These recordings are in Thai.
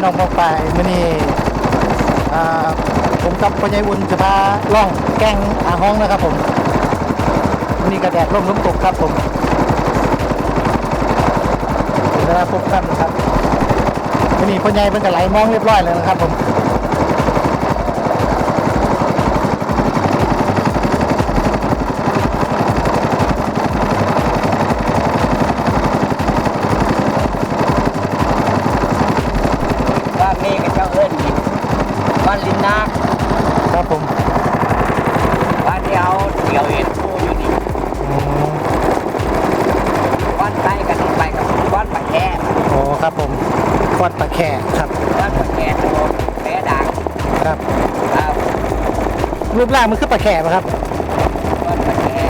พี่น้องพองไปมื่อนี้อ่าผมกับพญายุนจะพาล่องแกงอาห้องนะครับผมมื่อนี้กระแดดร่มล้มตกครับผมเวลาพบกันนะครับมื่อนี้พ่อใหญ่เป็นกระไหลมองเรียบร้อยเลยนะครับผม บ้านนี้ก็เจ้าเอิ้นหินบ้านลินนา ครับผม บ้านที่เอาเดี่ยวเอ็นฟูอยู่นี่ อืม บ้านใต้กันไปกับบ้านปะแก่ โอ้ครับผม กอดปลาแข่ครับบ้านปะแก่โตแม่ด่างครับ ครับรูปร่างมันคือปลาแข่ปะครับ บ้านปะแก่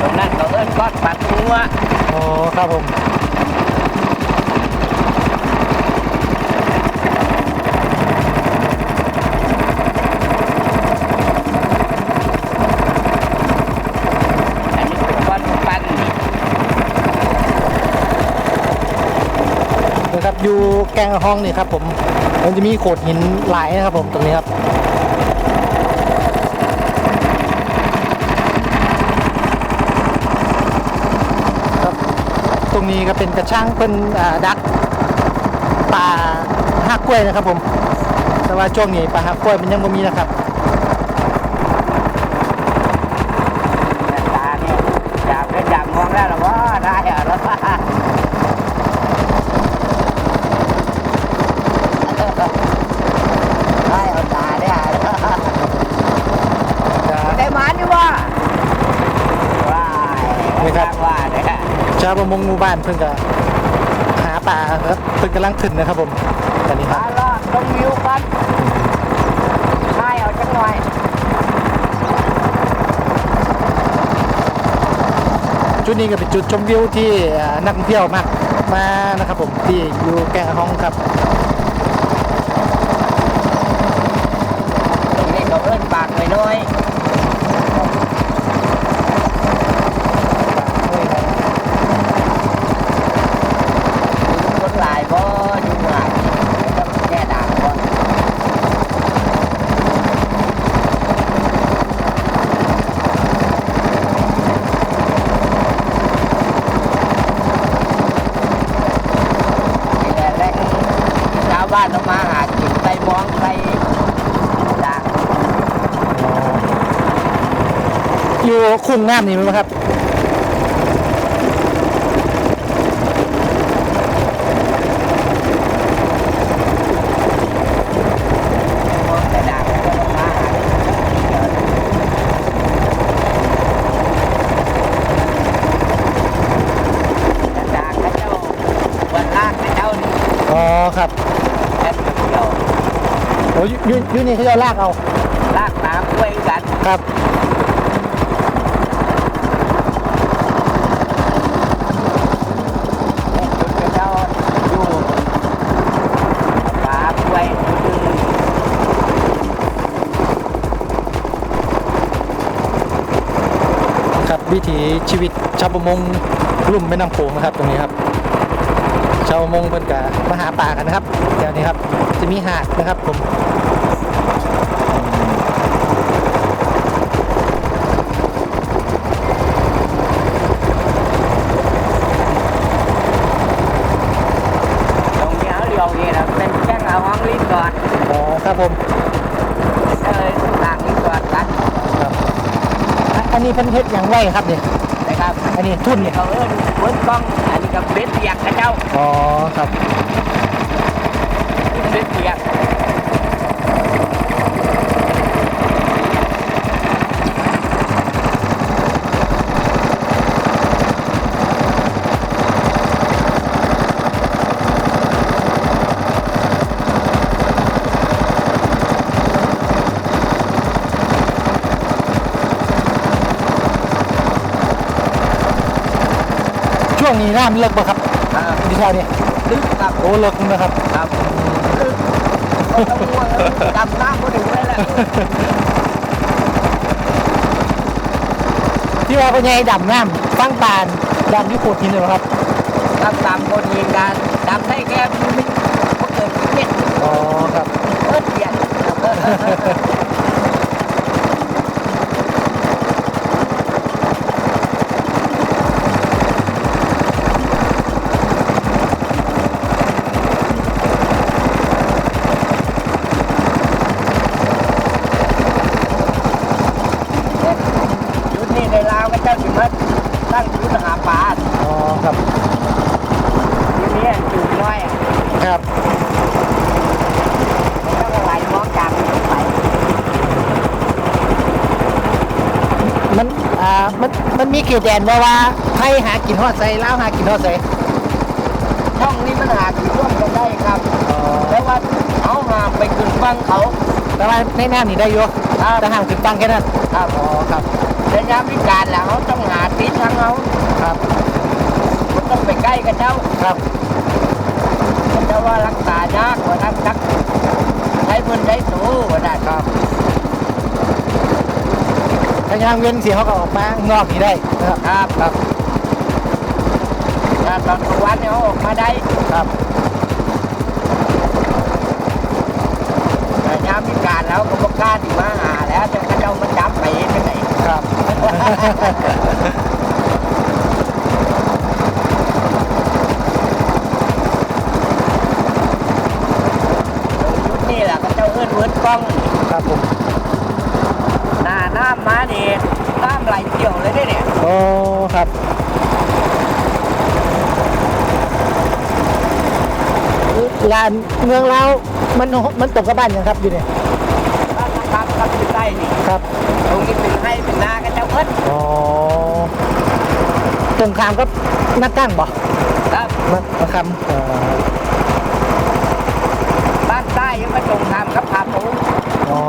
ตรงนั้นเขาเอิ้นก้อนปัดหั วโอ้ครับผมอันนี้เป็นก้อนปันนี่นะครับอยู่แกงห้องนี่ครับผม มันจะมีโขดหินหลายนะครับผมตรงนี้ครับครับ งนี้ก็เป็นกระช่างเป็นดักปลาหักกล้วยนะครับผมแต่ว่าช่วงนี้ปลาหักกล้วยมันยังไม่มีนะครับตาเนี่ยอยากเป็นอยากมองแล้วหรอวะได้เหรอได้เอาตาเนี่ย จะ ได้หมานี่วะว้ายว่าเนี่ย ชาวประมงหมู่ บ้านเพิ่งก็หาป่าครับเพิ่งกำลังขึ้นนะครับผมตอนนี้ครับมาลอดตรงวิวกันได้เอาจังหน่อยจุดนี้ก็เป็นจุดชมวิวที่อ่านักท่องเที่ยวมากมานะครับผมที่อยู่แกงห้องครับ ตรงนี้เขาเอิ้นปากน้อยคนหลายบ่อยู่หลายแค่ด่างบ่ นี่แหละแรงชาว บ้านต้องมาหากินไปมองไปด่างอยู่คุ้งน้ำนี่มั้ยครับมองแต่ด่างก็ต้องมาหาแต่ด่างเขาเจ้าวันลากเขาเจ้านี่อ๋อครับแค่เดียวโอ้ยอยูอยูนี่เขาจะลากเอา ลากน้ำด้วยกันครับ จุดเขาเจ้าอยู่ป่าด้วยครับวิถีชีวิตชาวประมงลุ่มแม่น้ำโขงนะครับตรงนี้ครับ ชาวประมงเพิ่นกะมาหาป่ากันนะครับแถวนี้ครับ จะมีหาดนะครับผมตรงนี้เอาเดียวนี่นะเป็นแค่เอาห้องลิ้นก่อนอ๋อครับผมเออต่างลิ้นก่อนกันครับอะอันนี้เพิ่นเฮ็ดอย่างไรครับเนี่ยนะ ครับ อันนี้ทุ่นเนี่ยเขาเอิ้นเวิร์กล้องอันนี้ก็เบ็ดเปียกนะเจ้าอ๋อครับเบ็ดเปียก นี้น้ำเลิกบ่ครับครับที่แถวนี้ลึกครับโอ้เลิกนะครับ ครับลึกก็ต้องง่วงแล้วดำน้ำก็ถึงได้แหละที่ว่าเป็นไงดำน้ำฟังปานดำที่โขดหินเลยเหรอครับดำตามคนยิงกันดำได้แค่ไม่ก็เกิดเม็ดอ๋อครับเอิ้นเดียน ยุดนี่ในลาวก็เจ้าสิมาตั้งยุทธหาปลา อ๋อครับ ทีนี้จุดน้อย ครับ แล้วก็ไหลมองจากนี้ไป มันอ่ามันมันมี เขตแดนว่าว่าให้หากินฮอดใส่ลาวหากินฮอดใส่ช่องนี้มันหาที่ร่วมกันได้ครับอ๋อแต่ว่าเขาหามไปขึ้นฟังเขา แต่ว่าในน้ำนี่ได้อยู่ครับแต่ห้ามขึ้นตั้งแค่นั้นครับอ๋อครับในยามวิการแล้วเขาต้องหาทิศทางเขาครับมันต้องไปใกล้กับเจ้าครับเจ้าว่ารักษายากกว่านั้นจักใช้พื้นใช้สูงกว่านั้นครับ ถ้ายางเวียนเสียเขาก็ออกมานอกนี่ได้นะครับครับครับถ้าตอนกลางวันเนี่ยเขาออกมาได้ครับแต่ยามวิการแล้วก็บอกกล้าที่มาหาแล้วจะเขาเจ้ามาจับไปที่ไหนครับชุดนี่แหละก็เจ้าเอื้อนเวิร์ดกล้อง ครับผม หน้าน้ำมานี่น้ำไหลเกี่ยวเลยเนี่ยโอ้ครับลานเมืองเรามันมันตกกับบ้านยังครับอยู่เนี่ยบ้านนะครับครับอยู่ใต้นี่ครับตรงนี้เป็นให้เป็นนาก็เจ้าเอิ้นอ๋อตรงข้ามก็นักกั้งบ่ครับมามาคำเอ่อบ้านใต้ยังมาตรงทำกับผาปูอ๋อ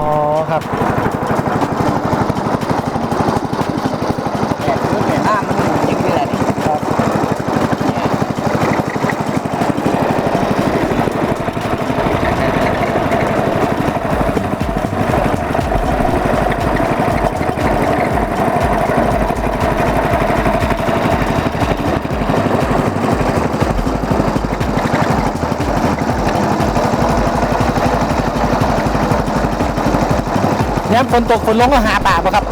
ครับ เนี่ยชุดเนี่ยน้ำมันหมุนอย่างนี้แหละนี่ ครับ เนี่ย ย้ำ ฝนตกฝนลงก็หาป่าป่ะครับ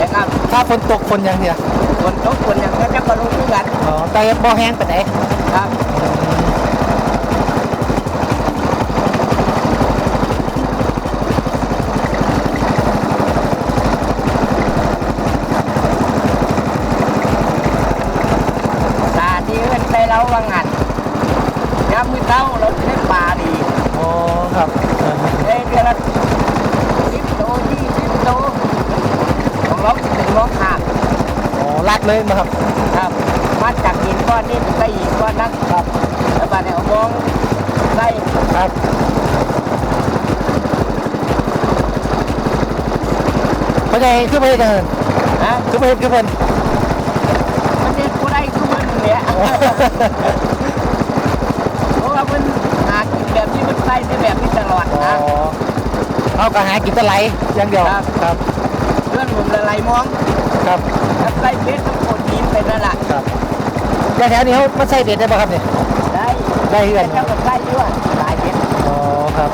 นะครับถ้าฝนตกฝนอย่างเดียวคนตกคนอย่างก็จะมาลงด้วยกันอ๋อแต่บ่แห้งไปไหนใดครับตาที่เอื้อนไปเราว่างันยามมือเต้าเราจะได้ปลาดีอ๋อครับเออเอ้ยเดือนละสิบโลยี่สิบโลของเราจะเป็นมองขาด อ๋อ ลัดเลยมาครับครับมาจากหินก้อนนี้ไปหินก้อนนั้นครับแล้วบ้านเนี่ยเอามองไล่ครับเพราะไงคือไปกันนะคือไปคือเพิ่นมันเด็ดกูได้กูมันเนี่ยเพราะว่ามันหากินแบบนี้มันไล่ได้แบบนี้ตลอดอ๋อนะเขาก็หากินแตะไหลอย่างเดียวครับครับเพื่อนผมละไล่มองครับแล้วไล่เพชรทั้งคนหินไปนั่นแหละครับแล้วแถวนี้เขามาใส่เบ็ดได้ป่ะครับเนี่ยได้ได้เหือน เจ้ากับไล่ด้วยหลายเพชรอ๋อครับ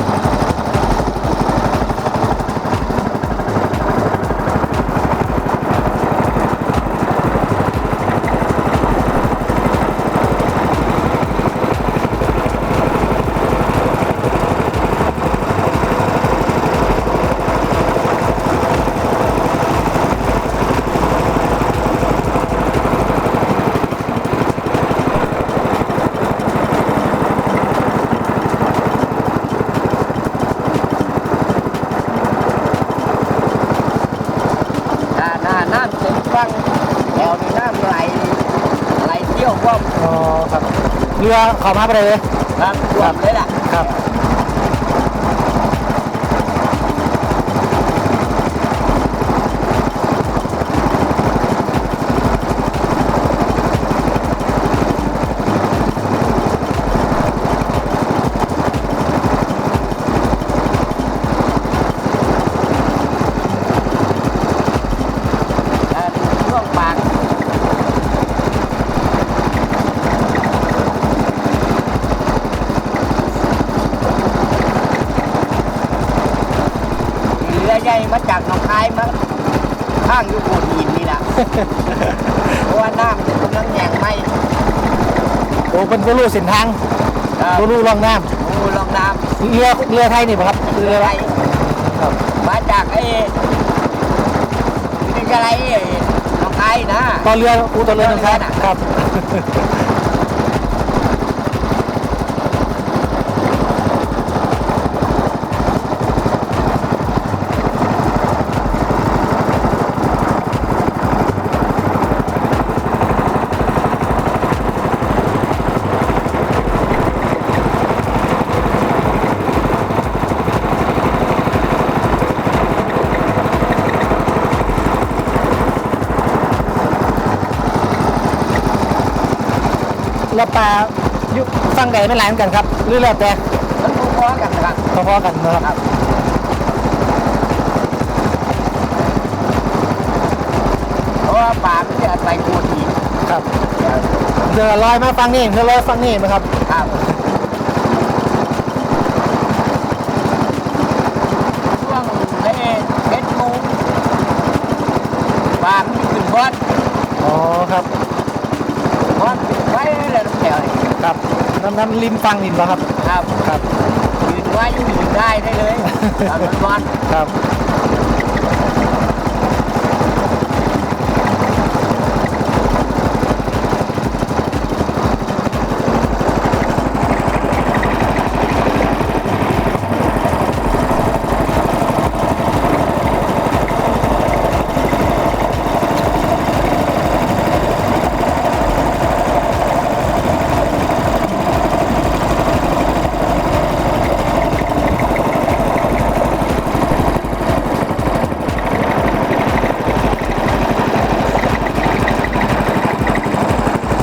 หน้าหน้าน้ำเต็มฟังแถวนี้น้ำไหลไหลเที่ยวว่อม อ๋อครับเรือเขอมาไปเลยครับรวมเลยล่ะครับ ใหญ่มาจากหนองคายมาข้างอยู่โขดหินนี่แหละ เพราะว่าน้ำจะกำลังแหงไหมโอ้เป็นบ่รู้เส้นทางครับบ่รู้ร่องน้โอ้ลองน้ำเรือเรือไทยนี่บ่ครับำเรืออะไรครับมาจากไอ้นี่อะไรไอ้หนองคายนะ ต่อเรืออูต่อเรือนึงครับเรือน่ะครับ ปลาอยู่ฟังใดไม่หลายเหมือนกันครับหรือแล้วแต่มันพอๆกันนะครับพอๆกันนะครับเพราะว่าป่ามันจะอาศัยโขดหินครับเรือลอยมาฟังนี่เรือลอยฟังนี่ไหมครับครับช่วงไอ้เพชรมูป่ามันจะขึ้นบอสอ๋อครับบอสไว้เลยน้ำแถวนี่ ครับน้ำน้ำริมฟังนี่เหรอครับ ครับครับยืนไว้อยู่ยืนได้ได้เลยตอนมันบอสครับ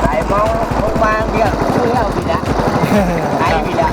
สายเมาลงมาเรียกเลี้ยวบิดะไอ้บิดะ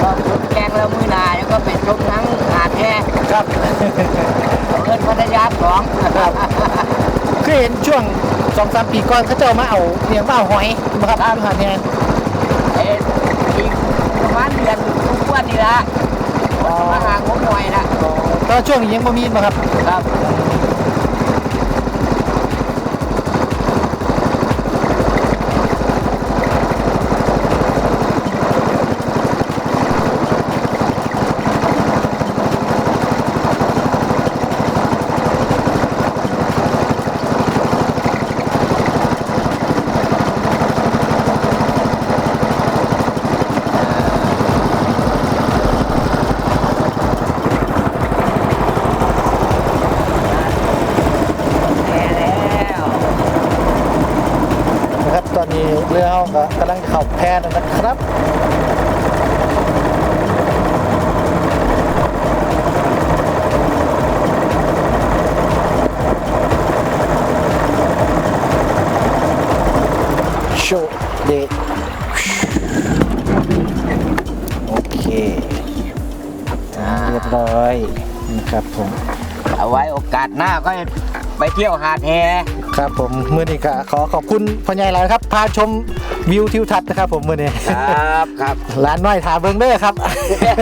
ก็ชุดแกงแล้วมือหนาแล้วก็เป็นชุดทั้งหาดแท้ ครับ เอินพัทยาสอง เคยเห็นช่วงสองสามปีก่อนเขาเจ้ามาเอาเนี่ยมาเอาหอยมาครับอาหารแทนเอ็อีกประมาณเดือนทุกวันนี่ละวันมาหาผมหน่อยละก็ช่วงนี้ยังบ่มีมาครับครับ แย่แล้ว นะครับ ตอนนี้เรือเขาก็กำลังเข่าแพแล้วนะครับ โชว์ เดโอเคอ่าเรียบร้อยนะครับผม เอาไว้โอกาสหน้าก็ไปเที่ยวหาดแฮครับผมมือนี้ก็ขอขอบคุณพ่อใหญ่หลายครับ พาชมวิวทิวทัศน์นะครับผมมือนี้ครับครับร้านน้อยถาเบิงเด้อครับครับ